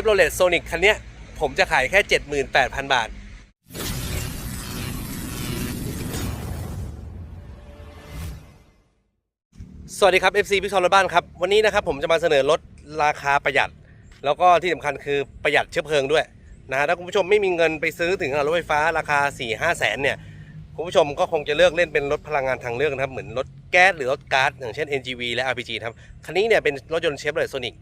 ฟโรเลตโซนิกคันนี้ผมจะขายแค่ 78,000 บาท สวัสดีครับ FC พี่ชอนรถบ้านครับ วันนี้นะครับผมจะมาเสนอรถราคาประหยัด แล้วก็ที่สำคัญคือประหยัดเชื้อเพลิงด้วยนะฮะถ้าคุณผู้ชมไม่มีเงินไปซื้อถึงรถไฟฟ้าราคา 4 5แสนเนี่ย คุณผู้ชมก็คงจะเลือกเล่นเป็นรถพลังงานทางเลือกนะครับ เหมือนรถ แก๊สหรือรถก๊าซอย่างเช่น NGV และ RPG นะครับ คันนี้เนี่ยเป็นรถยนต์เชฟโรเลตโซนิก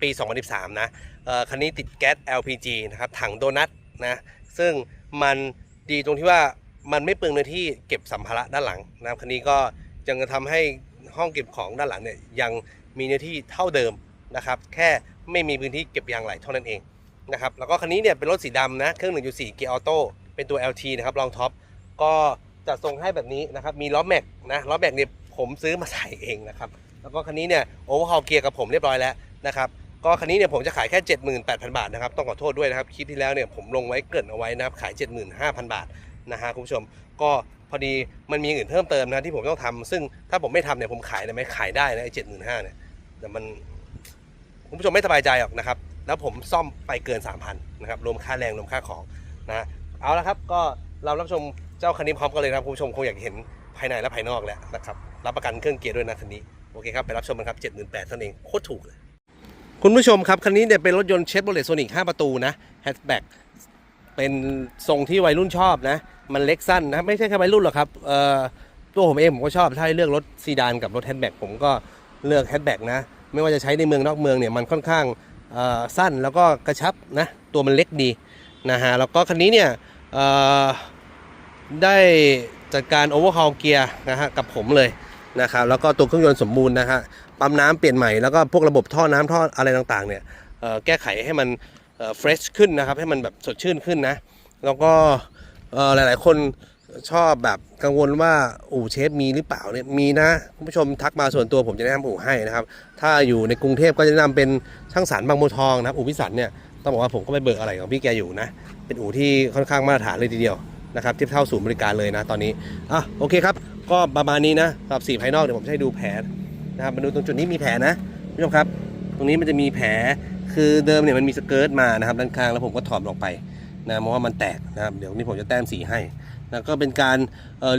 ปี 2013 นะเออคันนี้ติดแก๊ส LPG นะครับถังโดนัทนะซึ่งมันดีตรงที่ว่ามันไม่เปลืองเนื้อที่เก็บสัมภาระด้านหลังนะครับคันนี้ก็ยังจะทำให้ห้องเก็บของด้านหลังเนี่ยยังมีเนื้อที่เท่าเดิมนะครับแค่ไม่มีพื้นที่เก็บยางไหลเท่านั้นเองนะครับแล้วก็คันนี้เนี่ยเป็นรถสีดำนะเครื่อง 1.4 เกียร์ออโต้เป็นตัว LT นะครับรองท็อปก็จัดทรงให้แบบนี้นะครับมีล้อแม็กนะล้อแม็กเนี่ย ผมซื้อมาใส่เองนะครับ แล้วก็คันนี้เนี่ยโอเวอร์ฮอลเกียร์กับผมเรียบร้อยแล้วนะครับก็คันนี้เนี่ยผมจะขายแค่ 78,000 บาทนะครับต้องขอโทษด้วยนะครับคลิปที่แล้วเนี่ยผมลงไว้เกินเอาไว้นะครับขาย 75,000 บาทนะฮะคุณผู้ชมก็พอดีมันมีอื่นเพิ่มเติมนะที่ผมต้องทำซึ่งถ้าผมไม่ทำเนี่ยผมขายได้ไหมขายได้นะไอ้75,000เนี่ยแต่มันคุณผู้ชมไม่สบายใจหรอกนะครับ แล้วผมซ่อมไปเกิน 3,000นะครับรวมค่าแรงรวมค่าของนะเอาละครับก็เรารับชมเจ้าคันนี้พร้อมกันเลยนะครับคุณผู้ชมคงอยากเห็นภายในและภายนอกแล้วนะครับ รับประกันเครื่องเกียร์ด้วยนะคันนี้ โอเคครับ ไปรับชมกันครับ 78,000เท่านั้นเองโคตรถูกเลย คุณผู้ชมครับคันนี้เนี่ยเป็นรถยนต์เชฟโรเลตโซนิก5ประตูนะแฮชแบ็กเป็นทรงที่วัยรุ่นชอบนะ มันเล็กสั้นนะ ไม่ใช่แค่วัยรุ่นหรอกครับเอ่อตัวผมเองผมก็ชอบถ้าให้เลือกรถซีดานกับรถแฮชแบ็กผมก็เลือกแฮชแบ็กนะ ไม่ว่าจะใช้ในเมืองนอกเมืองเนี่ยมันค่อนข้างสั้นแล้วก็กระชับนะตัวมันเล็กดีนะฮะแล้วก็คันนี้เนี่ยเอ่อได้จัดการโอเวอร์ฮอลเกียร์นะฮะกับผมเลย นะครับแล้วก็ตัวเครื่องยนต์สมบูรณ์นะฮะปั๊มน้ำเปลี่ยนใหม่แล้วก็พวกระบบท่อน้ำท่ออะไรต่างๆเนี่ยแก้ไขให้มันเฟรชขึ้นนะครับ ให้มันแบบสดชื่นขึ้นนะ แล้วก็หลายๆ คนชอบแบบกังวลว่าอู่เชฟมีหรือเปล่าเนี่ยมีนะคุณผู้ชมทักมาส่วนตัวผมจะแนะนำอู่ให้นะครับ ถ้าอยู่ในกรุงเทพก็จะแนะนำเป็นช่างสารบางบัวทองนะครับอู่พิสันเนี่ยต้องบอกว่าผมก็ไปเบิกอะไรของพี่แกอยู่นะ เป็นอู่ที่ค่อนข้างมาตรฐานเลยทีเดียวนะครับเทียบเท่าศูนย์บริการเลยนะตอนนี้อะโอเคครับ ก็ประมาณนี้นะสำหรับสีภายนอกเดี๋ยวผมจะให้ดูแผลนะครับมาดูตรงจุดนี้มีแผลนะผู้ชมครับ ตรงนี้มันจะมีแผลคือเดิมเนี่ยมันมีสเกิร์ตมานะครับด้านข้างแล้วผมก็ถอดออกไปนะเพราะว่ามันแตกนะครับเดี๋ยวนี้ผมจะแต้มสีให้นะก็เป็นการ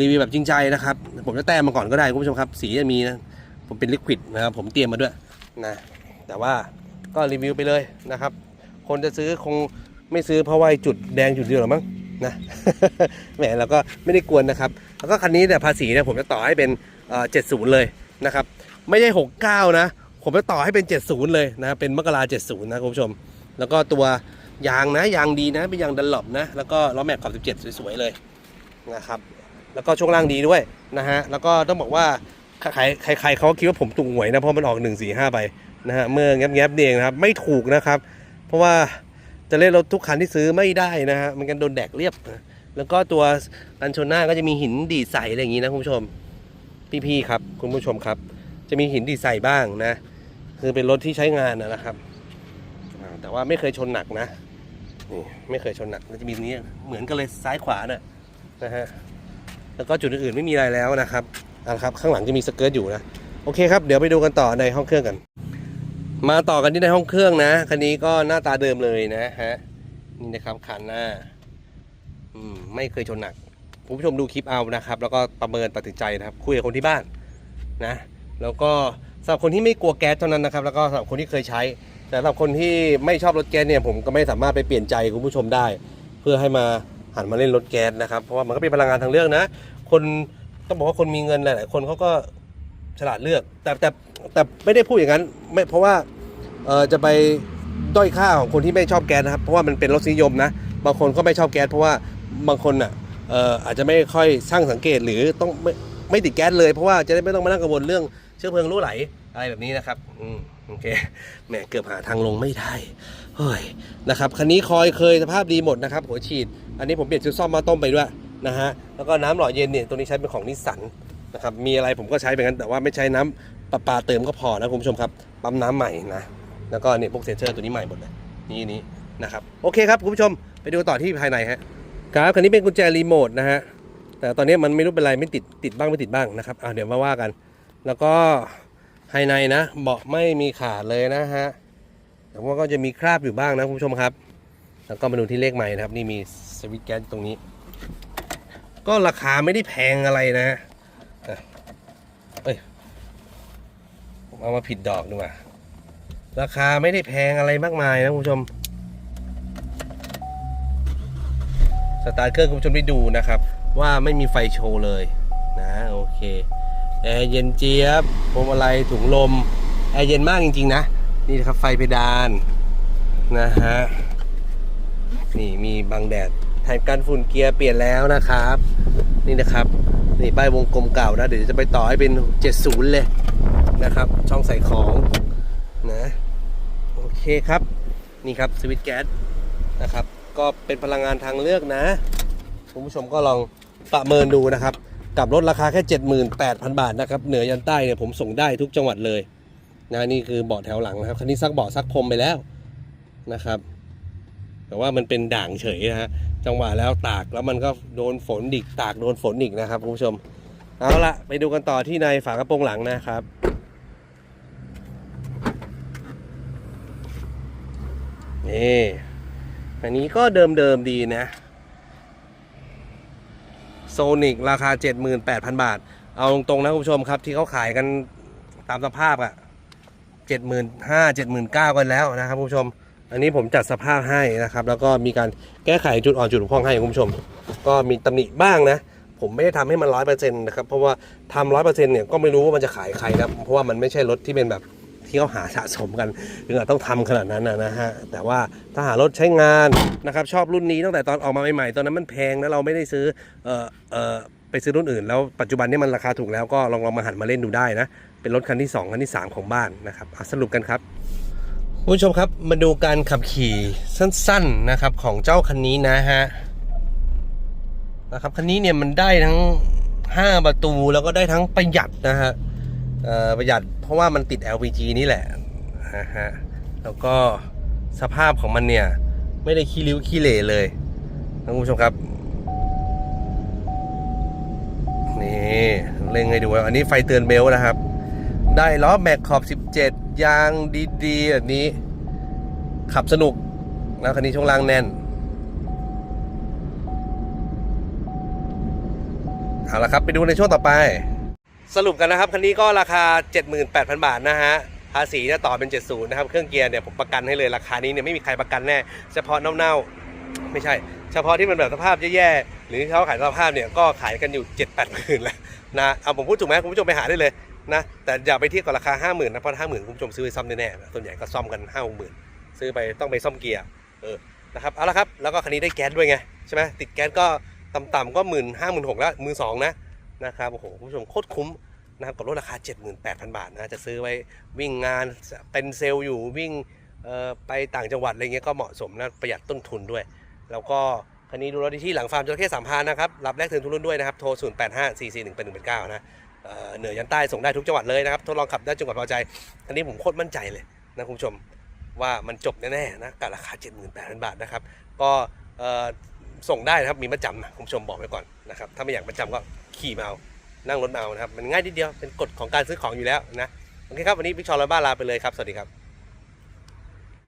รีวิวแบบจริงใจนะครับ ผมจะแต้มมาก่อนก็ได้คุณผู้ชมครับ สีจะมีนะผมเป็นลิควิดนะครับผมเตรียมมาด้วยนะแต่ว่าก็รีวิวไปเลยนะครับ คนจะซื้อคงไม่ซื้อเพราะว่าไอ้จุดแดงจุดเดียวหรอมั้ง นะ แหมเราก็ไม่ได้กวนนะครับ แล้วก็คันนี้เนี่ยภาษีเนี่ยผมจะต่อให้เป็นเอ่อ70เลยนะครับ ไม่ใช่69นะ ผมจะต่อให้เป็น70เลยนะ เป็นมกรา70นะคุณผู้ชม แล้วก็ตัวยางนะยางดีนะ เป็นยางดันหลบนะ แล้วก็ล้อแม็กขอบ17สวยๆเลยนะครับ แล้วก็ช่วงล่างดีด้วยนะฮะ แล้วก็ต้องบอกว่าใครใครใครเขาคิดว่าผมถูกหวยนะเพราะมันออก145ไปนะฮะเมื่อแงบๆนี่เองนะครับ ไม่ถูกนะครับ เพราะว่า จะเล่นรถทุกคันที่ซื้อไม่ได้นะฮะมันกันโดนแดกเรียบ แล้วก็ตัวกันชนหน้าก็จะมีหินดีใสอะไรอย่างนี้นะคุณผู้ชม พี่ๆครับคุณผู้ชมครับ จะมีหินดีใสบ้างนะ คือเป็นรถที่ใช้งานนะครับ แต่ว่าไม่เคยชนหนักนะนี่ไม่เคยชนหนักจะมีนี้เหมือนกันเลยซ้ายขวาน่ะนะฮะแล้วก็จุดอื่นๆไม่มีอะไรแล้วนะครับเอาละครับข้างหลังจะมีสเกิร์ตอยู่นะโอเคครับเดี๋ยวไปดูกันต่อในห้องเครื่องกัน มาต่อกันที่ในห้องเครื่องนะ คันนี้ก็หน้าตาเดิมเลยนะฮะ นี่นะครับคันหน้า อืม ไม่เคยชนหนักคุณผู้ชมดูคลิปเอานะครับ แล้วก็ประเมินตัดสินใจนะครับ คุยกับคนที่บ้านนะ แล้วก็สำหรับคนที่ไม่กลัวแก๊สเท่านั้นนะครับ แล้วก็สำหรับคนที่เคยใช้ แต่สำหรับคนที่ไม่ชอบรถแก๊สเนี่ยผมก็ไม่สามารถไปเปลี่ยนใจคุณผู้ชมได้ เพื่อให้มาหันมาเล่นรถแก๊สนะครับ เพราะว่ามันก็เป็นพลังงานทางเลือกนะ คนต้องบอกว่าคนมีเงินหลาย ๆ คนเขาก็ ฉลาดเลือก แต่แต่แต่ไม่ได้พูดอย่างนั้นไม่เพราะว่าเออจะไปด้อยค่าของคนที่ไม่ชอบแก๊สนะครับ เพราะว่ามันเป็นรสนิยมนะบางคนก็ไม่ชอบแก๊สเพราะว่าบางคนอะเอ่ออาจจะไม่ค่อยช่างสังเกตหรือต้องไม่ไม่ติดแก๊สเลยเพราะว่าจะได้ไม่ต้องมานั่งกังวลเรื่องเชื้อเพลิงรั่วไหลอะไรแบบนี้นะครับอืมโอเคแหมเกือบหาทางลงไม่ได้เฮ้ยนะครับคันนี้คอยเคยสภาพดีหมดนะครับหัวฉีด อันนี้ผมเปลี่ยนชุดซ่อมมาต้มไปด้วยนะฮะแล้วก็น้ำหล่อเย็นเนี่ยตัวนี้ใช้เป็นของนิสสัน นะครับมีอะไรผมก็ใช้ไปกันแต่ว่าไม่ใช้น้ำประปาเติมก็พอนะคุณผู้ชมครับปั๊มน้ำใหม่นะแล้วก็เนี่ยพวกเซนเซอร์ตัวนี้ใหม่หมดเลยนี่นี้นะครับโอเคครับคุณผู้ชมไปดูต่อที่ภายในฮะครับคันนี้เป็นกุญแจรีโมทนะฮะแต่ตอนนี้มันไม่รู้เป็นไรไม่ติดติดบ้างไม่ติดบ้างนะครับอ่าเดี๋ยวมาว่ากัน แล้วก็ภายในนะเบาะไม่มีขาดเลยนะฮะแต่ว่าก็จะมีคราบอยู่บ้างนะคุณผู้ชมครับ แล้วก็มาดูที่เลขใหม่นะครับ นี่มีสวิตช์แก๊สตรงนี้ ก็ราคาไม่ได้แพงอะไรนะ เอ้ยผมเอามาผิดดอกดีกว่าราคาไม่ได้แพงอะไรมากมายนะคุณผู้ชม สตาร์ทเครื่องคุณผู้ชมได้ดูนะครับ ว่าไม่มีไฟโชว์เลยนะโอเคแอร์เย็นเจี๊ยบพวงมาลัยถุงลมแอร์เย็นมากจริง ๆ นะ นี่นะครับไฟเพดานนะฮะนี่มีบังแดดแทนกันฝุ่นเกียร์เปลี่ยนแล้วนะครับ นี่นะครับ นี่ป้ายวงกลมเก่านะ เดี๋ยวจะไปต่อให้เป็น 70 เลยนะครับ ช่องใส่ของนะ โอเคครับ นี่ครับสวิตช์แก๊สนะครับ ก็เป็นพลังงานทางเลือกนะคุณผู้ชมก็ลองประเมินดูนะครับ กับรถราคาแค่ 78,000 บาทนะครับ เหนือยันใต้เนี่ยผมส่งได้ทุกจังหวัดเลยนะนี่คือเบาะแถวหลังนะครับคันนี้ซักเบาะซักพรมไปแล้วนะครับ แต่ว่ามันเป็นด่างเฉยนะฮะ จังหวะแล้วตากแล้วมันก็โดนฝนอีกตากโดนฝนอีกนะครับคุณผู้ชม เอาละไปดูกันต่อที่ในฝากระโปรงหลังนะครับนี่อันนี้ก็เดิมๆดีนะโซนิกราคา 78,000 บาท เอาตรงๆนะคุณผู้ชมครับที่เขาขายกันตามสภาพอะ75,000 79,000 กันแล้วนะครับคุณผู้ชม อันนี้ผมจัดสภาพให้นะครับ แล้วก็มีการแก้ไขจุดอ่อนจุดบกพร่องให้คุณผู้ชม ก็มีตำหนิบ้างนะ ผมไม่ได้ทำให้มันร้อยเปอร์เซ็นต์นะครับ เพราะว่าทำร้อยเปอร์เซ็นต์เนี่ยก็ไม่รู้ว่ามันจะขายใครนะ เพราะว่ามันไม่ใช่รถที่เป็นแบบที่เขาหาสะสมกันถึงกับต้องทำขนาดนั้นนะฮะ แต่ว่าถ้าหารถใช้งานนะครับ ชอบรุ่นนี้ตั้งแต่ตอนออกมาใหม่ๆ ตอนนั้นมันแพงนะเราไม่ได้ซื้อ เอ่อ เอ่อ ไปซื้อรุ่นอื่น แล้วปัจจุบันนี้มันราคาถูกแล้วก็ลองลองมาหันมาเล่นดูได้นะ เป็นรถคันที่ 2 คันที่ 3 ของบ้านนะครับสรุปกันครับ คุณผู้ชมครับมาดูการขับขี่สั้นๆนะครับของเจ้าคันนี้นะฮะนะครับคันนี้เนี่ยมันได้ทั้ง 5 ประตูแล้วก็ได้ทั้งประหยัดนะฮะประหยัดเพราะว่ามันติด LPG นี่แหละฮะแล้วก็สภาพของมันเนี่ย ไม่ได้ขี้ริ้วขี้เหร่เลยนะคุณผู้ชมครับนี่เล่งให้ดูอันนี้ไฟเตือนเบลต์นะครับ ได้ล้อแม็กขอบ 17 ยางดีๆแบบนี้ ขับสนุกนะคันนี้ช่วงล่างแน่นเอาละครับ ไปดูในช่วงต่อไป สรุปกันนะครับ คันนี้ก็ราคา 78,000 บาทนะฮะ ภาษีเนี่ยต่อเป็น 70 นะครับ เครื่องเกียร์เนี่ยผมประกันให้เลยราคานี้เนี่ยไม่มีใครประกันแน่ เฉพาะเน่าๆ ไม่ใช่ เฉพาะที่มันแบบสภาพแย่ๆ หรือที่เขาขายสภาพเนี่ยก็ขายกันอยู่ 7-8หมื่นแล้วนะ เอาผมพูดถูกไหมคุณผู้ชมไปหาได้เลย นะแต่อย่าไปเทียบกับราคา 5 0,000นะเพราะห้าหมื่นคุณผู้ชมซื้อไปซ่อมแน่ๆนะส่วนใหญ่ก็ซ่อมกัน5้าหมื่นซื้อไปต้องไปซ่อมเกียร์เออนะครับเอาละครับแล้วก็คันนี้ได้แก๊สด้วยไงใช่ไหมติดแก๊สก็ต่ำๆก็หมื่นห้าหมื่นหกแล้วมือสองนะนะครับโอ้โหคุณผู้ชมโคตรคุ้มนะครับกับรถราคา 78,000 บาทนะจะซื้อไว้วิ่งงานเป็นเซลล์อยู่วิ่งไปต่างจังหวัดอะไรเงี้ยก็เหมาะสมนะประหยัดต้นทุนด้วย แล้วก็คันนี้ดูรถด้ที่หลังฟาร์มจระเข้สามพานนะครับรับแลกเทินทุกรุ่นด้วยนะครับโทร 0 8 5 4 4 1 1 1 9นะ เหนือยันใต้ส่งได้ทุกจังหวัดเลยนะครับทดลองขับได้จังหวัดพอใจ อันนี้ผมโคตรมั่นใจเลยนะคุณผู้ชมว่ามันจบแน่ๆนะกับราคา 78,000 บาทนะครับ ก็ส่งได้นะครับมีประจำนะคุณผู้ชมบอกไว้ก่อนนะครับถ้าไม่อยากประจำก็ขี่มาเอานั่งรถมาเอานะครับมันง่ายนิดเดียวเป็นกฎของการซื้อของอยู่แล้วนะโอเคครับวันนี้พิชชอร์บ้านลาไปเลยครับสวัสดีครับ